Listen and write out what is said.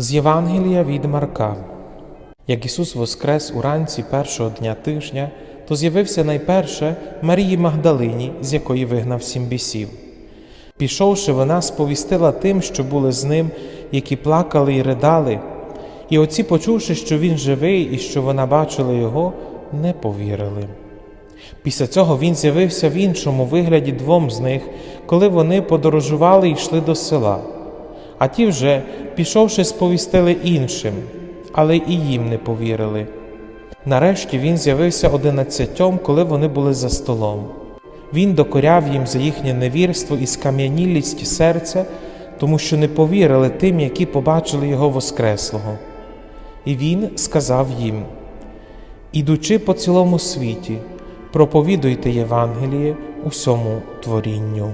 З Євангелія від Марка. Як Ісус воскрес уранці першого дня тижня, то з'явився найперше Марії Магдалині, з якої вигнав сім бісів. Пішовши, вона сповістила тим, що були з ним, які плакали й ридали. І оці, почувши, що він живий і що вона бачила його, не повірили. Після цього він з'явився в іншому вигляді двом з них, коли вони подорожували і йшли до села. А ті вже, пішовши, сповістили іншим, але і їм не повірили. Нарешті він з'явився одинадцятьом, коли вони були за столом. Він докоряв їм за їхнє невірство і скам'янілість серця, тому що не повірили тим, які побачили його Воскреслого. І він сказав їм: Ідучи по цілому світі, проповідуйте Євангеліє усьому творінню.